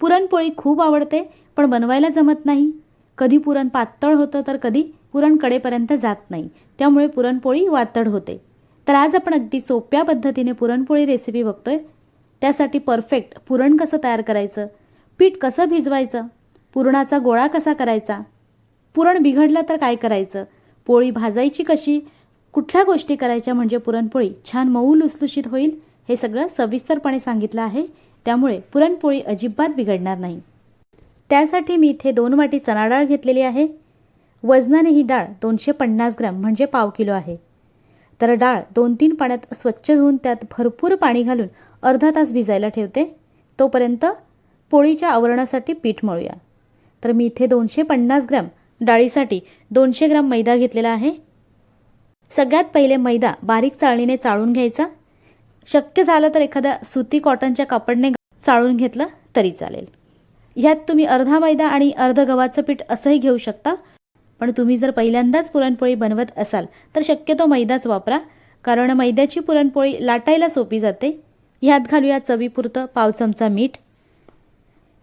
पुरणपोळी खूप आवडते पण बनवायला जमत नाही. कधी पुरण पातळ होतं तर कधी पुरण कडेपर्यंत जात नाही. त्यामुळे पुरणपोळी वातड होते. तर आज आपण अगदी सोप्या पद्धतीने पुरणपोळी रेसिपी बघतोय. त्यासाठी परफेक्ट पुरण कसं तयार करायचं? पीठ कसं भिजवायचं? पुरणाचा गोळा कसा करायचा? पुरण बिघडलं तर काय करायचं? पोळी भाजायची कशी? कुठल्या गोष्टी करायच्या म्हणजे पुरणपोळी छान मऊ लुसलुशीत होईल हे सगळं सविस्तरपणे सांगितलं आहे. त्यामुळे पुरणपोळी अजिबात बिघडणार नाही. त्यासाठी मी इथे दोन वाटी चणा डाळ घेतलेली आहे. वजनाने ही डाळ दोनशे पन्नास ग्रॅम म्हणजे पाव किलो आहे. तर डाळ दोन तीन पाण्यात स्वच्छ धुवून त्यात भरपूर पाणी घालून अर्धा तास भिजायला ठेवते. तोपर्यंत पोळीच्या आवरणासाठी पीठ मळूया. तर मी इथे दोनशे पन्नास ग्रॅम डाळीसाठी दोनशे ग्रॅम मैदा घेतलेला आहे. सगळ्यात पहिले मैदा बारीक चाळणीने चाळून घ्यायचा. शक्य झालं तर एखाद्या सुती कॉटनच्या कापडने चाळून घेतलं तरी चालेल. ह्यात तुम्ही अर्धा मैदा आणि अर्ध गव्हाचं पीठ असंही घेऊ शकता. पण तुम्ही जर पहिल्यांदाच पुरणपोळी बनवत असाल तर शक्यतो मैदाच वापरा कारण मैद्याची पुरणपोळी लाटायला सोपी जाते. ह्यात घालूया चवीपुरतं पाव चमचा मीठ.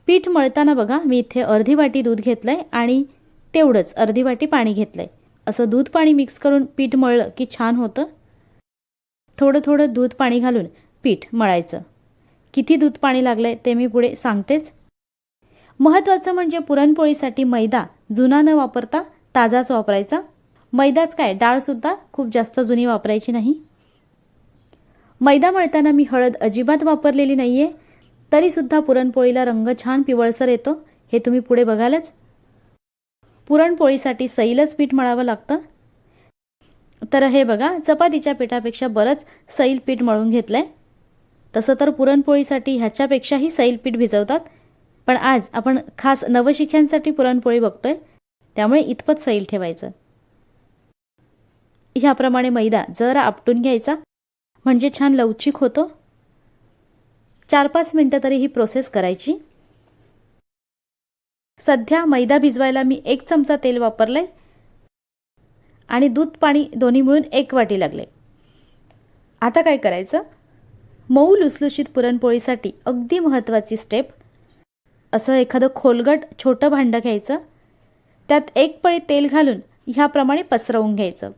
पीठ मळताना बघा मी इथे अर्धी वाटी दूध घेतलंय आणि तेवढंच अर्धी वाटी पाणी घेतलंय. असं दूध पाणी मिक्स करून पीठ मळलं की छान होतं. थोडं थोडं दूध पाणी घालून पीठ मळायचं. किती दूध पाणी लागलंय ते मी पुढे सांगतेच. महत्त्वाचं म्हणजे पुरणपोळीसाठी मैदा जुना न वापरता ताजाच वापरायचा. मैदाच काय? डाळसुद्धा खूप जास्त जुनी वापरायची नाही. मैदा मळताना मी हळद अजिबात वापरलेली नाहीये. तरीसुद्धा पुरणपोळीला रंग छान पिवळसर येतो. हे तुम्ही पुढे बघालच. पुरणपोळीसाठी सैलच पीठ मळावं लागतं. तर हे बघा चपातीच्या पिठापेक्षा बरंच सैल पीठ मळून घेतलंय. तसं तर पुरणपोळीसाठी ह्याच्यापेक्षाही सैल पीठ भिजवतात. पण आज आपण खास नवशिख्यांसाठी पुरणपोळी बघतोय. त्यामुळे इतपत सैल ठेवायचं. ह्याप्रमाणे मैदा जरा आपटून घ्यायचा. म्हणजे छान लवचिक होतो. चार पाच मिनटं तरी ही प्रोसेस करायची. सध्या मैदा भिजवायला मी एक चमचा तेल वापरलंय. आणि दूध पाणी दोन्ही मिळून एक वाटी लागले. आता काय करायचं? मऊ लुसलुशीत पुरणपोळीसाठी अगदी महत्त्वाची स्टेप असं एखादं खोलगट छोटं भांडं घ्यायचं. त्यात एक पळी तेल घालून ह्याप्रमाणे पसरवून घ्यायचं.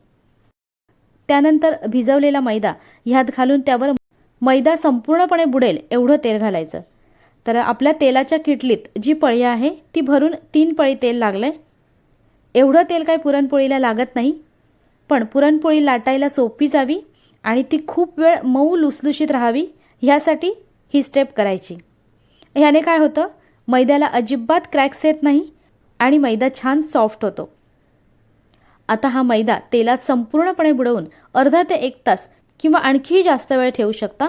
त्यानंतर भिजवलेला मैदा ह्यात घालून त्यावर मैदा संपूर्णपणे बुडेल एवढं तेल घालायचं. तर आपल्या तेलाच्या किटलीत जी पळी आहे ती भरून तीन पळी तेल लागलंय. एवढं तेल काय पुरणपोळीला लागत नाही पण पुरणपोळी लाटायला सोपी जावी आणि ती खूप वेळ मऊ लुसलुशीत राहावी ह्यासाठी ही स्टेप करायची. ह्याने काय होतं? मैद्याला अजिबात क्रॅक्स येत नाही आणि मैदा छान सॉफ्ट होतो. आता हा मैदा तेलात संपूर्णपणे बुडवून अर्धा ते एक तास किंवा आणखीही जास्त वेळ ठेवू शकता.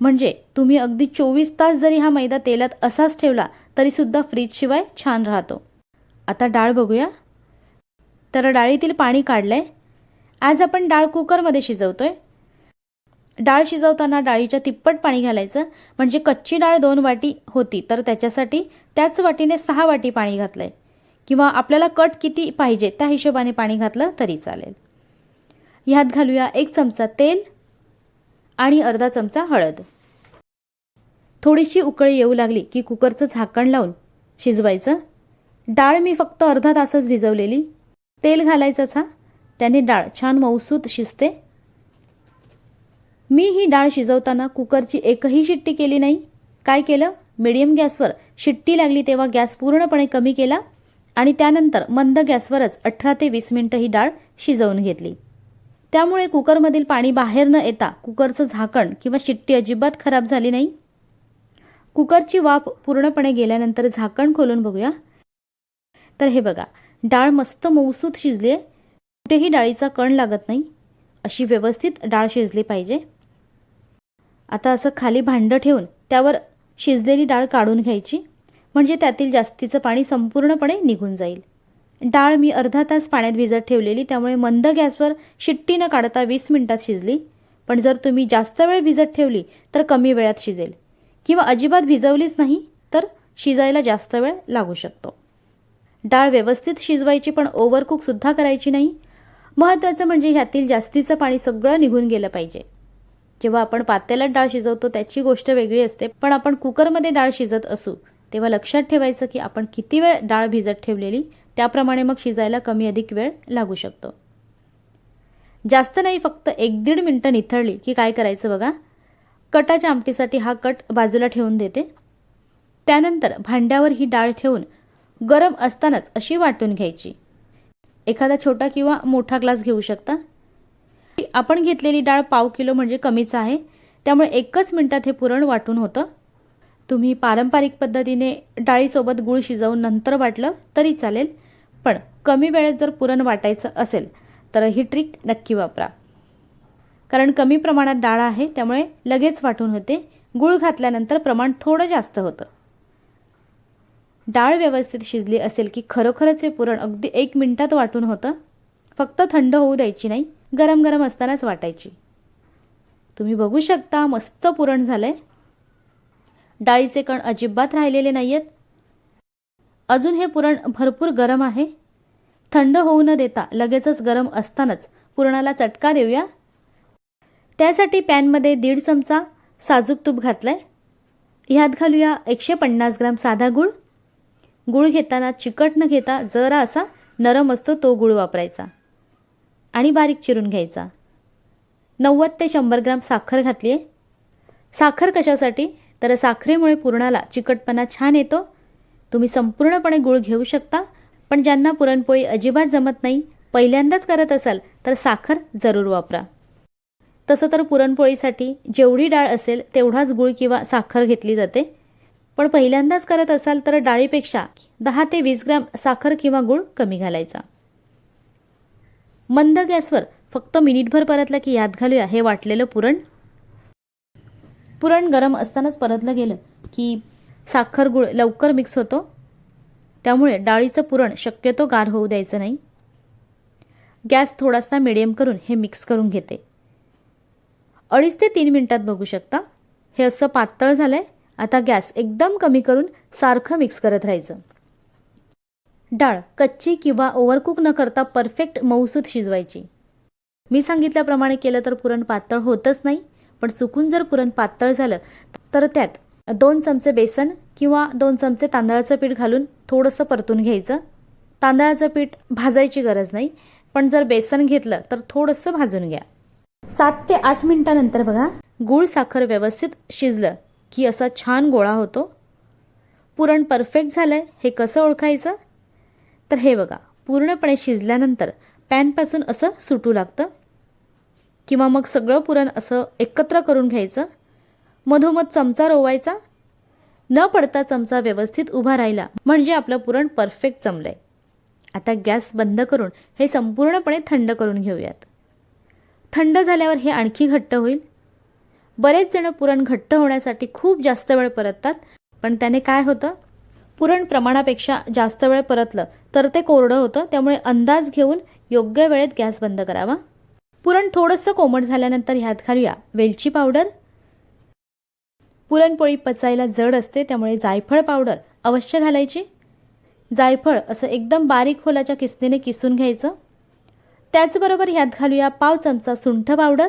म्हणजे तुम्ही अगदी चोवीस तास जरी हा मैदा तेलात असाच ठेवला तरीसुद्धा फ्रीजशिवाय छान राहतो. आता डाळ बघूया. तर डाळीतील पाणी काढलंय. आज आपण डाळ कुकरमध्ये शिजवतो आहे डाळ शिजवताना डाळीच्या तिप्पट पाणी घालायचं. म्हणजे कच्ची डाळ दोन वाटी होती तर त्याच्यासाठी त्याच वाटीने सहा वाटी पाणी घातलंय. किंवा आपल्याला कट किती पाहिजे त्या हिशोबाने पाणी घातलं तरी चालेल. ह्यात घालूया एक चमचा तेल आणि अर्धा चमचा हळद. थोडीशी उकळी येऊ लागली की कुकरचं झाकण लावून शिजवायचं. डाळ मी फक्त अर्धा तासच भिजवलेली. तेल घालायचंच हा? त्याने डाळ छान मऊसूत शिजते. मी ही डाळ शिजवताना कुकरची एकही शिट्टी केली नाही. काय केलं? मिडियम गॅसवर शिट्टी लागली तेव्हा गॅस पूर्णपणे कमी केला आणि त्यानंतर मंद गॅसवरच अठरा ते वीस मिनिटं ही डाळ शिजवून घेतली. त्यामुळे कुकरमधील पाणी बाहेर न येता कुकरचं झाकण किंवा शिट्टी अजिबात खराब झाली नाही. कुकरची वाफ पूर्णपणे गेल्यानंतर झाकण खोलून बघूया. तर हे बघा डाळ मस्त मऊसूत शिजली आहे कुठेही डाळीचा कण लागत नाही. अशी व्यवस्थित डाळ शिजली पाहिजे. आता असं खाली भांडं ठेवून त्यावर शिजलेली डाळ काढून घ्यायची. म्हणजे त्यातील जास्तीचं पाणी संपूर्णपणे निघून जाईल. डाळ मी अर्धा तास पाण्यात भिजत ठेवलेली त्यामुळे मंद गॅसवर शिट्टी न काढता वीस मिनिटात शिजली. पण जर तुम्ही जास्त वेळ भिजत ठेवली तर कमी वेळात शिजेल. किंवा अजिबात भिजवलीच नाही तर शिजायला जास्त वेळ लागू शकतो. डाळ व्यवस्थित शिजवायची पण ओव्हरकुकसुद्धा करायची नाही. महत्त्वाचं म्हणजे ह्यातील जास्तीचं पाणी सगळं निघून गेलं पाहिजे. जेव्हा आपण पातेल्यात डाळ शिजवतो त्याची गोष्ट वेगळी असते. पण आपण कुकरमध्ये डाळ शिजत असू तेव्हा लक्षात ठेवायचं की आपण किती वेळ डाळ भिजत ठेवलेली त्याप्रमाणे मग शिजायला कमी अधिक वेळ लागू शकतो. जास्त नाही फक्त एक दीड मिनटं निथळली की काय करायचं बघा. कटाच्या आमटीसाठी हा कट बाजूला ठेवून देते. त्यानंतर भांड्यावर ही डाळ ठेवून गरम असतानाच अशी वाटून घ्यायची. एखादा छोटा किंवा मोठा ग्लास घेऊ शकता? आपण घेतलेली डाळ पाव किलो म्हणजे कमीच आहे. त्यामुळे एकच मिनिटात हे पुरण वाटून होतं. तुम्ही पारंपरिक पद्धतीने डाळीसोबत गूळ शिजवून नंतर वाटलं तरी चालेल. पण कमी वेळेत जर पुरण वाटायचं असेल तर ही ट्रिक नक्की वापरा. कारण कमी प्रमाणात डाळ आहे त्यामुळे लगेच वाटून होते. गूळ घातल्यानंतर प्रमाण थोडं जास्त होतं. डाळ व्यवस्थित शिजली असेल की खरोखरच हे पुरण अगदी एक मिनिटात वाटून होतं फक्त थंड होऊ द्यायची नाही गरम गरम असतानाच वाटायची. तुम्ही बघू शकता मस्त पुरण झालंय. डाळीचे कण अजिबात राहिलेले नाही आहेत अजून हे पुरण भरपूर गरम आहे. थंड होऊ न देता लगेचच गरम असतानाच पुरणाला चटका देऊया. त्यासाठी पॅनमध्ये दीड चमचा साजूक तूप घातलाय. ह्यात घालूया एकशे पन्नास ग्राम साधा गूळ. गूळ घेताना चिकट न घेता जरा असा नरम असतो तो गूळ वापरायचा. आणि बारीक चिरून घ्यायचा. नव्वद ते शंभर ग्राम साखर घातली आहे साखर कशासाठी? तर साखरेमुळे पुरणाला चिकटपणा छान येतो. तुम्ही संपूर्णपणे गूळ घेऊ शकता पण ज्यांना पुरणपोळी अजिबात जमत नाही पहिल्यांदाच करत असाल तर साखर जरूर वापरा. तसं तर पुरणपोळीसाठी जेवढी डाळ असेल तेवढाच गूळ किंवा साखर घेतली जाते. पण पहिल्यांदाच करत असाल तर डाळीपेक्षा दहा ते वीस ग्रॅम साखर किंवा गूळ कमी घालायचा. मंद गॅसवर फक्त मिनिटभर परतलं की यात घालूया हे वाटलेलं पुरण. पुरण गरम असतानाच परतलं गेलं की साखर गुळ लवकर मिक्स होतो. त्यामुळे डाळीचं पुरण शक्यतो गार होऊ द्यायचं नाही. गॅस थोडासा मिडियम करून हे मिक्स करून घेते. अडीच ते तीन मिनिटात बघू शकता. हे असं पातळ झालं आहे आता गॅस एकदम कमी करून सारखं मिक्स करत राहायचं. डाळ कच्ची किंवा ओव्हरकुक न करता परफेक्ट मऊसूत शिजवायची. मी सांगितल्याप्रमाणे केलं तर पुरण पातळ होतच नाही पण चुकून जर पुरण पातळ झालं तर त्यात दोन चमचे बेसन किंवा दोन चमचे तांदळाचं पीठ घालून थोडंसं परतून घ्यायचं. तांदळाचं पीठ भाजायची गरज नाही पण जर बेसन घेतलं तर थोडंसं भाजून घ्या. सात ते आठ मिनिटानंतर बघा गूळ साखर व्यवस्थित शिजलं की असा छान गोळा होतो? पुरण परफेक्ट झालं आहे हे कसं ओळखायचं? तर हे बघा पूर्णपणे शिजल्यानंतर पॅनपासून असं सुटू लागतं? किंवा मग सगळं पुरण असं एकत्र करून घ्यायचं? मधोमध चमचा रोवायचा? न पडता चमचा व्यवस्थित उभा राहिला म्हणजे आपलं पुरण परफेक्ट जमलंय. आता गॅस बंद करून हे संपूर्णपणे थंड करून घेऊयात. थंड झाल्यावर हे आणखी घट्ट होईल. बरेच जण पुरण घट्ट होण्यासाठी खूप जास्त वेळ परततात. पण त्याने काय होतं? पुरण प्रमाणापेक्षा जास्त वेळ परतलं तर ते कोरडं होतं. त्यामुळे अंदाज घेऊन योग्य वेळेत गॅस बंद करावा. पुरण थोडंसं कोमट झाल्यानंतर ह्यात घालूया वेलची पावडर. पुरणपोळी पचायला जड असते त्यामुळे जायफळ पावडर अवश्य घालायची. जायफळ असं एकदम बारीक खोलाच्या किसणीने किसून घ्यायचं. त्याचबरोबर ह्यात घालूया पाव चमचा सुंठ पावडर.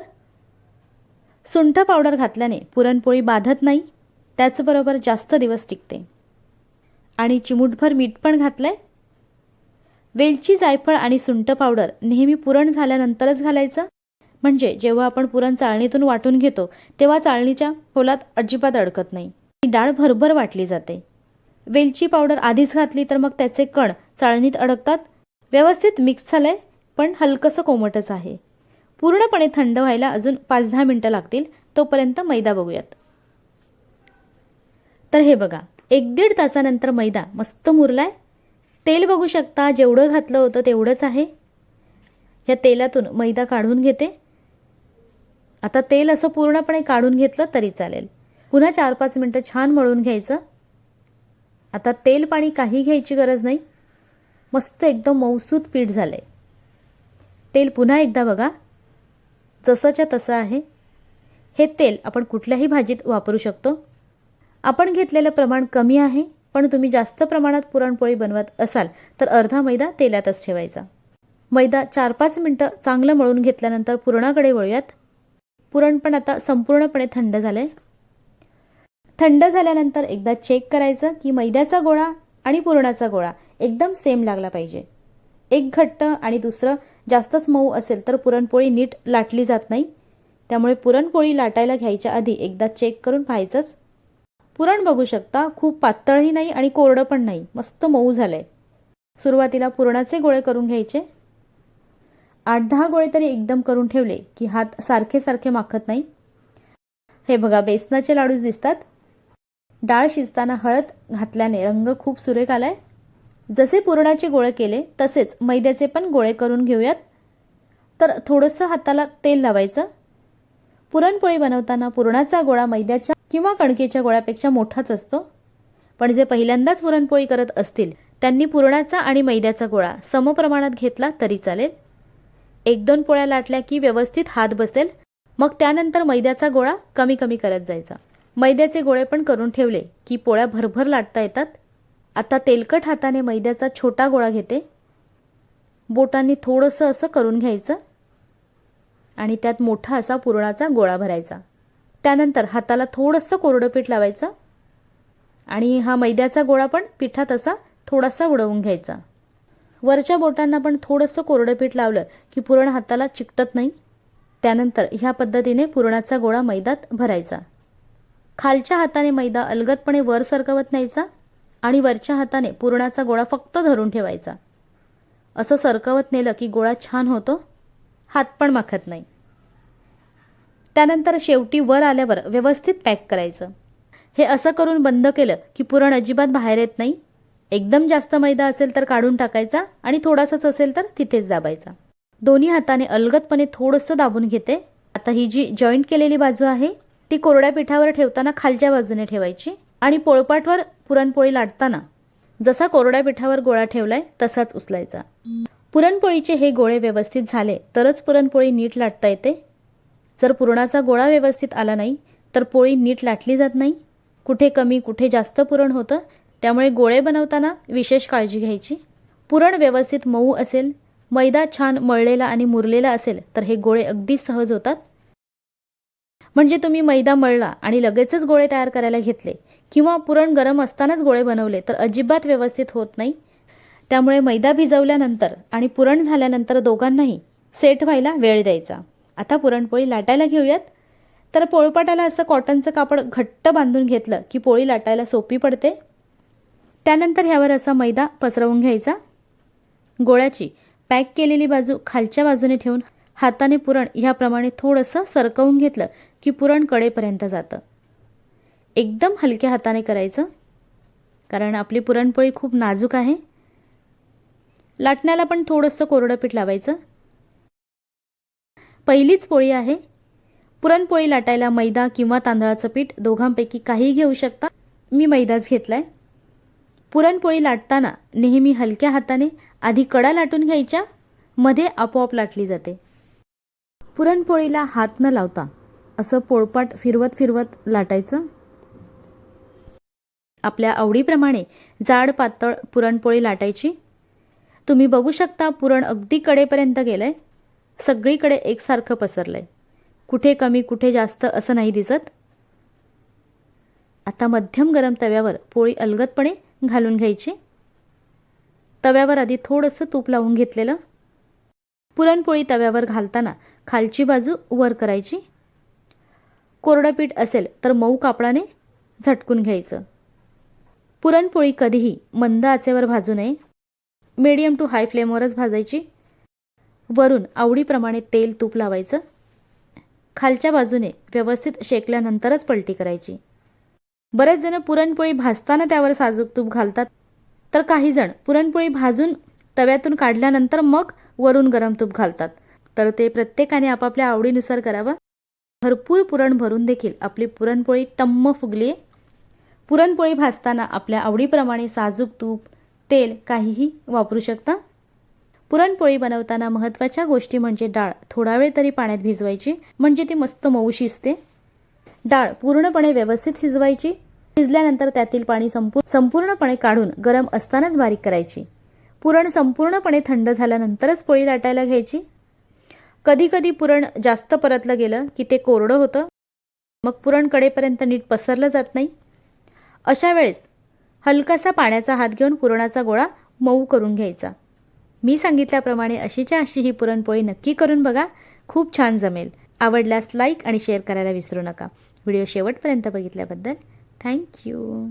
सुंठ पावडर घातल्याने पुरणपोळी बाधत नाही त्याचबरोबर जास्त दिवस टिकते. आणि चिमूटभर मीठ पण घातलंय? वेलची जायफळ आणि सुंठ पावडर नेहमी पुरण झाल्यानंतरच घालायचं? म्हणजे जेव्हा आपण पुरण चाळणीतून वाटून घेतो तेव्हा चाळणीच्या पोलात अजिबात अडकत नाही. ही डाळ भरभर वाटली जाते. वेलची पावडर आधीच घातली तर मग त्याचे कण चाळणीत अडकतात? व्यवस्थित मिक्स झालंय पण हलकंसं कोमटच आहे. पूर्णपणे थंड व्हायला अजून पाच दहा मिनटं लागतील तोपर्यंत मैदा बघूयात. तर हे बघा एक दीड तासानंतर मैदा मस्त मुरलाय. तेल बघू शकता जेवढं घातलं होतं तेवढंच आहे. ह्या तेलातून मैदा काढून घेते. आता तेल असं पूर्णपणे काढून घेतलं तरी चालेल. पुन्हा चार पाच मिनटं छान मळून घ्यायचं. आता तेल पाणी काही घ्यायची गरज नाही. मस्त एकदम मौसूद पीठ झालंय. तेल पुन्हा एकदा बघा. जसंच्या तसं आहे. हे तेल आपण कुठल्याही भाजीत वापरू शकतो. आपण घेतलेलं प्रमाण कमी आहे पण तुम्ही जास्त प्रमाणात पुरणपोळी बनवत असाल तर अर्धा मैदा तेलातच ठेवायचा. मैदा चार पाच मिनटं चांगलं मळून घेतल्यानंतर पुरणाकडे वळूयात. पुरण पण आता संपूर्णपणे थंड झालंय. थंड झाल्यानंतर एकदा चेक करायचं की मैद्याचा गोळा आणि पुरणाचा गोळा एकदम सेम लागला पाहिजे. एक घट्ट आणि दुसरं जास्तच मऊ असेल तर पुरणपोळी नीट लाटली जात नाही. त्यामुळे पुरणपोळी लाटायला घ्यायच्या आधी एकदा चेक करून पाहायचंच. पुरण बघू शकता खूप पातळही नाही आणि कोरडं पण नाही. मस्त मऊ झालंय. सुरुवातीला पुरणाचे गोळे करून घ्यायचे. आठ दहा गोळे तरी एकदम करून ठेवले की हात सारखे सारखे माखत नाही. हे बघा बेसनाचे लाडूच दिसतात. डाळ शिजताना हळद घातल्याने रंग खूप सुरेख आलाय. जसे पुरणाचे गोळे केले तसेच मैद्याचे पण गोळे करून घेऊयात. तर थोडंसं हाताला तेल लावायचं. पुरणपोळी बनवताना पुरणाचा गोळा मैद्याच्या किंवा कणकेच्या गोळ्यापेक्षा मोठाच असतो. पण जे पहिल्यांदाच पुरणपोळी करत असतील त्यांनी पुरणाचा आणि मैद्याचा गोळा समप्रमाणात घेतला तरी चालेल. एक दोन पोळ्या लाटल्या की व्यवस्थित हात बसेल मग त्यानंतर मैद्याचा गोळा कमी कमी करत जायचा. मैद्याचे गोळे पण करून ठेवले की पोळ्या भरभर लाटता येतात. आता तेलकट हाताने मैद्याचा छोटा गोळा घेते. बोटांनी थोडंसं असं करून घ्यायचं. आणि त्यात मोठा असा पुरणाचा गोळा भरायचा. त्यानंतर हाताला थोडंसं कोरडं पीठ लावायचं. आणि हा मैद्याचा गोळा पण पिठात असा थोडासा उडवून घ्यायचा. वरच्या बोटांना पण थोडंसं कोरडं पीठ लावलं की पुरण हाताला चिकटत नाही. त्यानंतर ह्या पद्धतीने पुरणाचा गोळा मैदात भरायचा. खालच्या हाताने मैदा अलगदपणे वर सरकवत न्यायचा. आणि वरच्या हाताने पुरणाचा गोळा फक्त धरून ठेवायचा. असं सरकवत नेलं की गोळा छान होतो हात पण माखत नाही. त्यानंतर शेवटी वर आल्यावर व्यवस्थित पॅक करायचं. हे असं करून बंद केलं की पुरण अजिबात बाहेर येत नाही. एकदम जास्त मैदा असेल तर काढून टाकायचा आणि थोडासाच असेल तर तिथेच दाबायचा. दोन्ही हाताने अलगदपणे थोडंसं दाबून घेते. आता ही जी जॉईंट केलेली बाजू आहे ती कोरड्या पिठावर ठेवताना खालच्या बाजूने ठेवायची आणि पोळपाटवर पुरणपोळी लाटताना जसा कोरड्या पिठावर गोळा ठेवलाय तसाच उचलायचा. पुरणपोळीचे हे गोळे व्यवस्थित झाले तरच पुरणपोळी नीट लाटता येते. जर पुरणाचा गोळा व्यवस्थित आला नाही तर पोळी नीट लाटली जात नाही. कुठे कमी कुठे जास्त पुरण होतं त्यामुळे गोळे बनवताना विशेष काळजी घ्यायची. पुरण व्यवस्थित मऊ असेल मैदा छान मळलेला आणि मुरलेला असेल तर हे गोळे अगदी सहज होतात. म्हणजे तुम्ही मैदा मळला आणि लगेचच गोळे तयार करायला घेतले किंवा पुरण गरम असतानाच गोळे बनवले तर अजिबात व्यवस्थित होत नाही. त्यामुळे मैदा भिजवल्यानंतर आणि पुरण झाल्यानंतर दोघांनाही सेट व्हायला वेळ द्यायचा. आता पुरणपोळी लाटायला घेऊयात. तर पोळपाटाला असं कॉटनचं कापड घट्ट बांधून घेतलं की पोळी लाटायला सोपी पडते. त्यानंतर ह्यावर असा मैदा पसरवून घ्यायचा. गोळ्याची पॅक केलेली बाजू खालच्या बाजूने ठेवून हाताने पुरण ह्याप्रमाणे थोडंसं सरकवून घेतलं की पुरण कडेपर्यंत जातं. एकदम हलक्या हाताने करायचं. कारण आपली पुरणपोळी खूप नाजूक आहे. लाटण्याला पण थोडंसं कोरडं पीठ लावायचं. पहिलीच पोळी आहे. पुरणपोळी लाटायला मैदा किंवा तांदळाचं पीठ दोघांपैकी काहीही घेऊ शकता. मी मैदाच घेतलाय. पुरणपोळी लाटताना नेहमी हलक्या हाताने आधी कडा लाटून घ्यायच्या. मध्ये आपोआप लाटली जाते. पुरणपोळीला हात न लावता असं पोळपाट फिरवत फिरवत लाटायचं. आपल्या आवडीप्रमाणे जाड पातळ पुरणपोळी लाटायची. तुम्ही बघू शकता पुरण अगदी कडेपर्यंत गेलंय. सगळीकडे एकसारखं पसरलंय. कुठे कमी कुठे जास्त असं नाही दिसत. आता मध्यम गरम तव्यावर पोळी अलगदपणे घालून घ्यायची. तव्यावर आधी थोडंसं तूप लावून घेतलेलं. पुरणपोळी तव्यावर घालताना खालची बाजू वर करायची. कोरडं पीठ असेल तर मऊ कापडाने झटकून घ्यायचं. पुरणपोळी कधीही मंद आचेवर भाजू नये. मीडियम टू हाय फ्लेमवरच भाजायची. वरून आवडीप्रमाणे तेल तूप लावायचं. खालच्या बाजूने व्यवस्थित शेकल्यानंतरच पलटी करायची. बरेच जण पुरणपोळी भाजताना त्यावर साजूक तूप घालतात. तर काही जण पुरणपोळी भाजून तव्यातून काढल्यानंतर मग वरून गरम तूप घालतात. तर ते प्रत्येकाने आपापल्या आवडीनुसार करावं. भरपूर पुरण भरून देखील आपली पुरणपोळी टम्म फुगली पुरणपोळी भाजताना आपल्या आवडीप्रमाणे साजूक तूप तेल काहीही वापरू शकता. पुरणपोळी बनवताना महत्त्वाच्या गोष्टी म्हणजे डाळ थोडा वेळ तरी पाण्यात भिजवायची म्हणजे ती मस्त मऊ शिजते. डाळ पूर्णपणे व्यवस्थित शिजवायची शिजल्यानंतर त्यातील पाणी संपू संपूर्णपणे काढून गरम असतानाच बारीक करायची. पुरण संपूर्णपणे थंड झाल्यानंतरच पोळी लाटायला घ्यायची. कधी कधी पुरण जास्त परतलं गेलं की ते कोरडं होतं. मग पुरण कडेपर्यंत नीट पसरलं जात नाही. अशा वेळेस हलकासा पाण्याचा हात घेऊन पुरणाचा गोळा मऊ करून घ्यायचा. मी सांगितल्याप्रमाणे अशीच्या अशी ही पुरणपोळी नक्की करून बघा. खूप छान जमेल. आवडल्यास लाईक आणि शेअर करायला विसरू नका. व्हिडिओ शेवटपर्यंत बघितल्याबद्दल थँक्यू.